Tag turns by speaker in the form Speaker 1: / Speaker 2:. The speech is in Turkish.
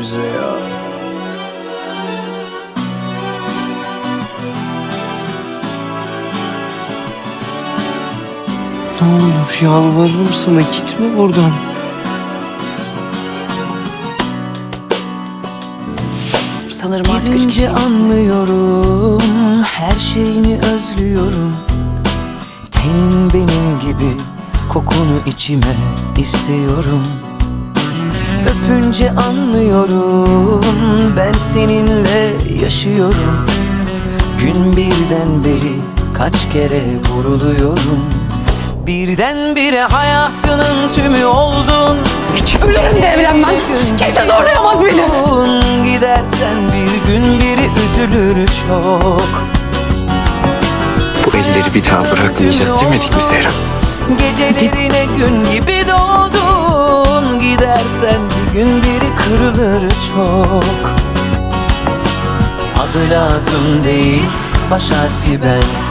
Speaker 1: bize ya. Ne olur yalvarırım sana gitme buradan.
Speaker 2: Sanırım artık üç
Speaker 3: Gidince
Speaker 2: kişiymişsiniz.
Speaker 3: anlıyorum Her şeyini özlüyorum Tenin benim gibi Kokunu içime istiyorum Öpünce anlıyorum. Ben seninle yaşıyorum. Gün birden beri Kaç kere vuruluyorum. Birdenbire hayatının tümü oldun.
Speaker 2: Ölürüm de evlenmem. Kimse zorlayamaz beni.
Speaker 3: Gidersen bir gün biri üzülür çok.
Speaker 1: Bu elleri bir daha bırakmayacağız demedik mi Zehra?
Speaker 3: Gecelerine gün gibi doğdun. Gidersen bir gün biri kırılır çok. Adı lazım değil baş harfi ben